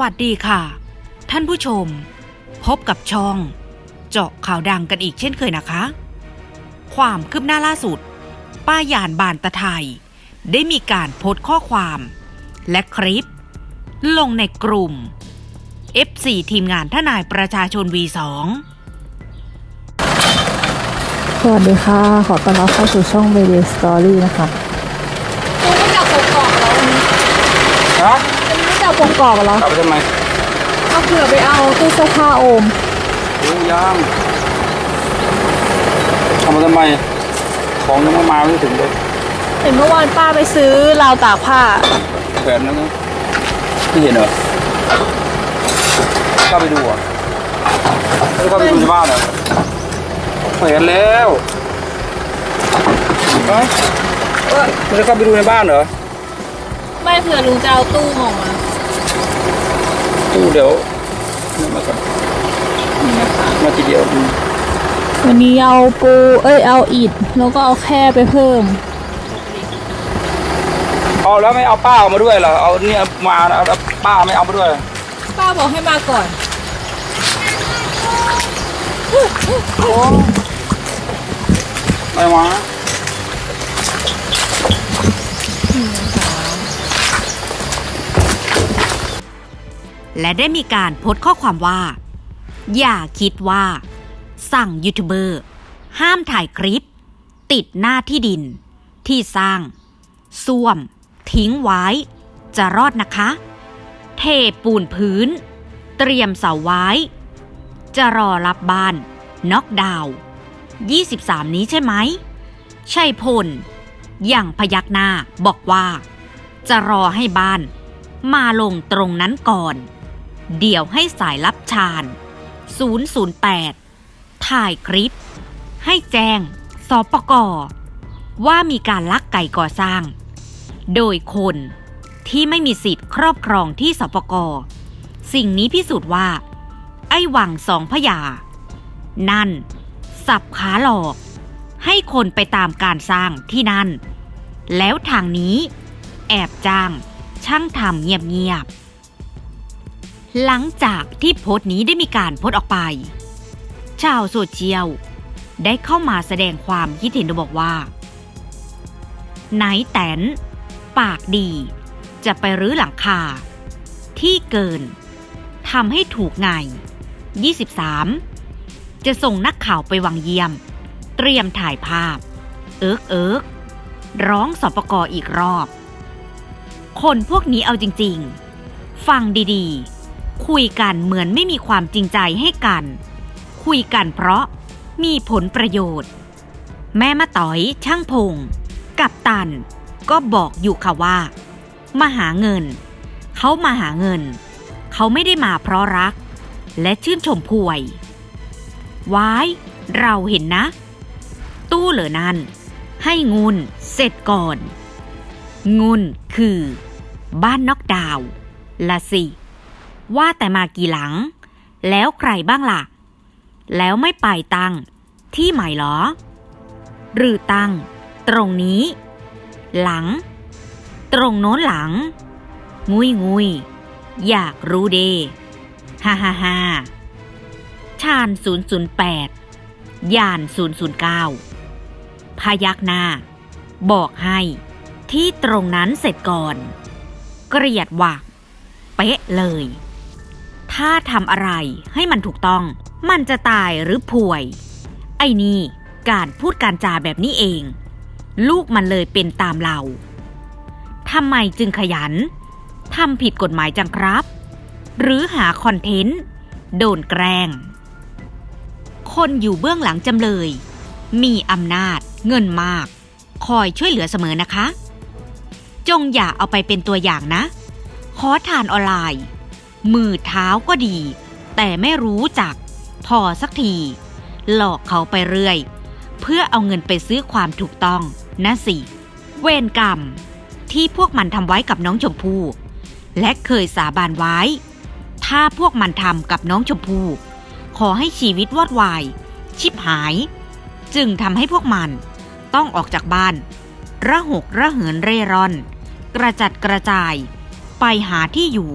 วัสดีค่ะ ท่านผู้ชม พบกับช่อง เจาะข่าวดังกันอีกเช่นเคยนะคะ ความคืบหน้าล่าสุด ป้ายานบานตะไทย ได้มีการโพสต์ข้อความ และคลิป ลงในกลุ่ม F4 ทีมงานทนายประชาชน V2 สวัสดีค่ะ ขอต้อนรับเข้าสู่ช่อง b a b y Story นะคะ คุณไม่จับผมกรอบแล้ววันนี้ ฮะ คุณ ไม่จับผมกรอบแล้วกลับไปทำไมเอาเผื่อไปเอาตู้เสื้อผ้าโอมโอ้ยังทำมาทำไม ของยังไม่มาไม่ถึงเลยเห็นเมื่อวานป้าไปซื้อราวตากผ้าแขวนแล้วนะไม่เห็นเหรอเข้าไปดูเหรอะไม่เข้าไปดูในบ้านเหรอแขวนแล้วเอ้ยไม่ได้เข้าไปดูในบ้านเหรอ ไม่เผื่อลุงจะเอาตู้ออกมา ตู้เดี๋ยวนี่มาก่อนมาทีเดียวอืมวันนี้เอาปู เอ้ย เอาอิฐแล้วก็เอาแค่ไปเพิ่ม เอาแล้วไม่เอาป้าเอามาด้วยเหรอ เอาเนี่ยมาเอาแล้วป้าไม่เอามาด้วยเหรอป้าบอกให้มาก่อนไม่มา และได้มีการโพสต์ข้อความว่า อย่าคิดว่า สั่งยูทูบเบอร์ ห้ามถ่ายคลิป ติดหน้าที่ดิน ที่สร้างส้วม ทิ้งไว้ จะรอดนะคะ เทปูนพื้น เตรียมเสาไว้ จะรอรับบ้านน็อกดาวน์23 นี้ใช่ไหม ใช่พล อย่างพยักหน้าบอกว่า จะรอให้บ้าน มาลงตรงนั้นก่อน เดี๋ยวให้สายลับชาญ 008 ถ่ายคลิป ให้แจ้งสปกว่ามีการลักไก่ก่อสร้าง โดยคนที่ไม่มีสิทธิ์ครอบครองที่สปกสิ่งนี้พิสูจน์ว่า ไอ้หวังสองพญานั่น สับขาหลอก ให้คนไปตามการสร้างที่นั่น แล้วทางนี้ แอบจ้างช่างทำเงียบๆ หลังจากที่โพสต์นี้ได้มีการโพสต์ออกไป ชาวโซเชียลได้เข้ามาแสดงความคิดเห็นโดยบอกว่าไหนแตน ปากดี จะไปรื้อหลังคา ที่เกินทำให้ถูกไง 23 จะส่งนักข่าวไปวังเยี่ยม เตรียมถ่ายภาพ เอิกเอิกร้องสปกอีกรอบ คนพวกนี้เอาจริง ๆ ฟังดี ๆ คุยกันเหมือนไม่มีความจริงใจให้กัน คุยกันเพราะมีผลประโยชน์ แม่มาต่อยช่างพง กับตัน ก็บอกอยู่ค่ะว่า มาหาเงิน เขามาหาเงิน เขาไม่ได้มาเพราะรัก และชื่นชมพวย วาย เราเห็นนะ ตู้เหลือนั้น ให้งุนเสร็จก่อน งุนคือ บ้านนอกดาวละสิ ว่าแต่มากี่หลัง แล้วใครบ้างล่ะ แล้วไม่ไปตังที่ใหม่เหรอ หรือตังตรงนี้ หลัง ตรงโน้นหลัง งุยงุยอยากรู้เดฮ่าฮ่าฮ่าชาญ008ยาน009 พยักหน้า บอกให้ที่ตรงนั้นเสร็จก่อน เกลียดว่ะ เป๊ะเลย ถ้าทำอะไรให้มันถูกต้อง มันจะตายหรือป่วย ไอ้นี่การพูดการจาแบบนี้เอง ลูกมันเลยเป็นตามเราทำไมจึงขยันทำผิดกฎหมายจังครับ หรือหาคอนเทนต์ โดนแกล้ง คนอยู่เบื้องหลังจำเลย มีอำนาจเงินมาก คอยช่วยเหลือเสมอนะคะ จงอย่าเอาไปเป็นตัวอย่างนะ ขอทานออนไลน์ มือเท้าก็ดี แต่ไม่รู้จัก พอสักที หลอกเขาไปเรื่อย เพื่อเอาเงินไปซื้อความถูกต้องนะสิ เวรกรรม ที่พวกมันทำไว้กับน้องชมพู่ และเคยสาบานไว้ ถ้าพวกมันทำกับน้องชมพู่ขอให้ชีวิตวอดวาย ชิบหาย จึงทำให้พวกมันต้องออกจากบ้าน ระหกระเหินเร่ร่อน กระจัดกระจาย ไปหาที่อยู่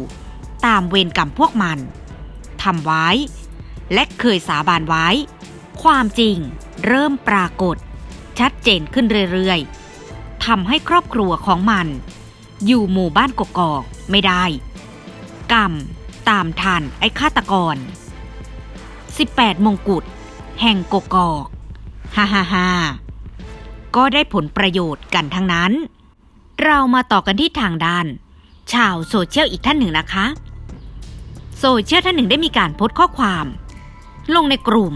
ตามเวรกรรมพวกมันทำไว้ และเคยสาบานไว้ ความจริงเริ่มปรากฏ ชัดเจนขึ้นเรื่อยๆทำให้ครอบครัวของมัน อยู่หมู่บ้านกกอกไม่ได้ กรรมตามทันไอ้ฆาตกร 18 มงกุฎแห่งกกอกฮ่าฮ่าฮ่าก็ได้ผลประโยชน์กันทั้งนั้น เรามาต่อกันที่ทางด้าน ชาวโซเชียลอีกท่านหนึ่งนะคะ โซเชียลท่านหนึ่งได้มีการโพสต์ข้อความ ลงในกลุ่ม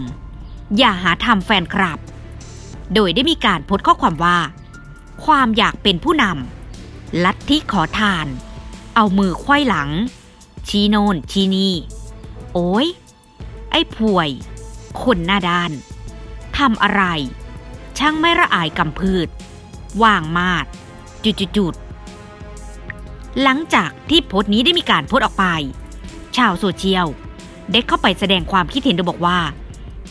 อย่าหาทำแฟนคลับ โดยได้มีการโพสต์ข้อความว่า ความอยากเป็นผู้นำลัทธิขอทาน เอามือไขว้หลัง ชี้โนนชี้นี่โอ้ย ไอ้ป่วย คนหน้าด้านทำอะไร ช่างไม่ระอายกำพืชว่างมาดจุดๆหลังจากที่โพสต์นี้ได้มีการโพสต์ออกไป ชาวโซเชียลได้เข้าไปแสดงความคิดเห็นโดยบอกว่า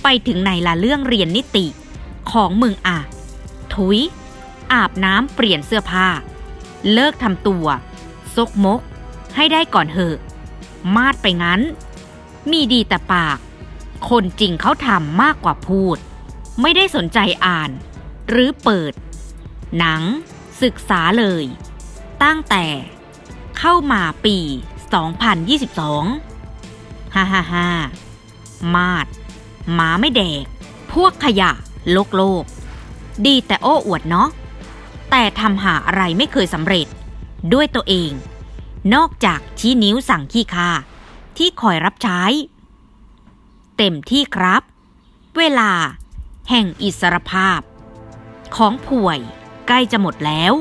ไปถึงไหนละเรื่องเรียนนิติของมึงอะ ถุย อาบน้ำเปลี่ยนเสื้อผ้า เลิกทำตัว ซกมก ให้ได้ก่อนเหอะ มาดไปงั้น มีดีแต่ปาก คนจริงเขาทำมากกว่าพูด ไม่ได้สนใจอ่าน หรือเปิด หนัง ศึกษาเลย ตั้งแต่ เข้ามาปี 2022 ฮ่าฮ่าฮ่ามาดหมาไม่แดก พวกขยะโลกโลก ดีแต่โอ้อวดเนาะ แต่ทำหาอะไรไม่เคยสำเร็จ ด้วยตัวเอง นอกจากชี้นิ้วสั่งขี้คาที่คอยรับใช้ เต็มที่ครับ เวลา แห่งอิสรภาพ ของป่วยใกล้จะหมดแล้ว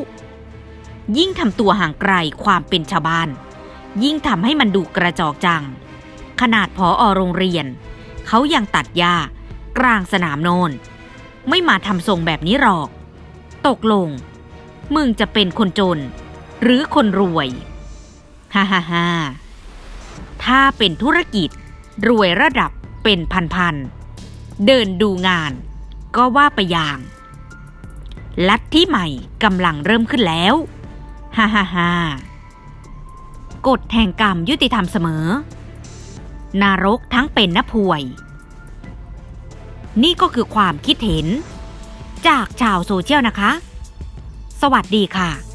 ยิ่งทำตัวห่างไกลความเป็นชาวบ้าน ยิ่งทำให้มันดูกระจอกจัง ขนาดพออโรงเรียน เขายังตัดหญ้ากลางสนามโนน ไม่มาทำทรงแบบนี้หรอก ตกลง มึงจะเป็นคนจน หรือคนรวย ฮ่าฮ่าฮ่าถ้าเป็นธุรกิจ รวยระดับเป็นพันๆ เดินดูงาน ก็ว่าไปอย่าง ลัทธิใหม่กำลังเริ่มขึ้นแล้ว ฮ่าฮ่าฮ่า กฎแห่งกรรมยุติธรรมเสมอนรกทั้งเป็นนะพวย นี่ก็คือความคิดเห็น จากชาวโซเชียลนะคะ สวัสดีค่ะ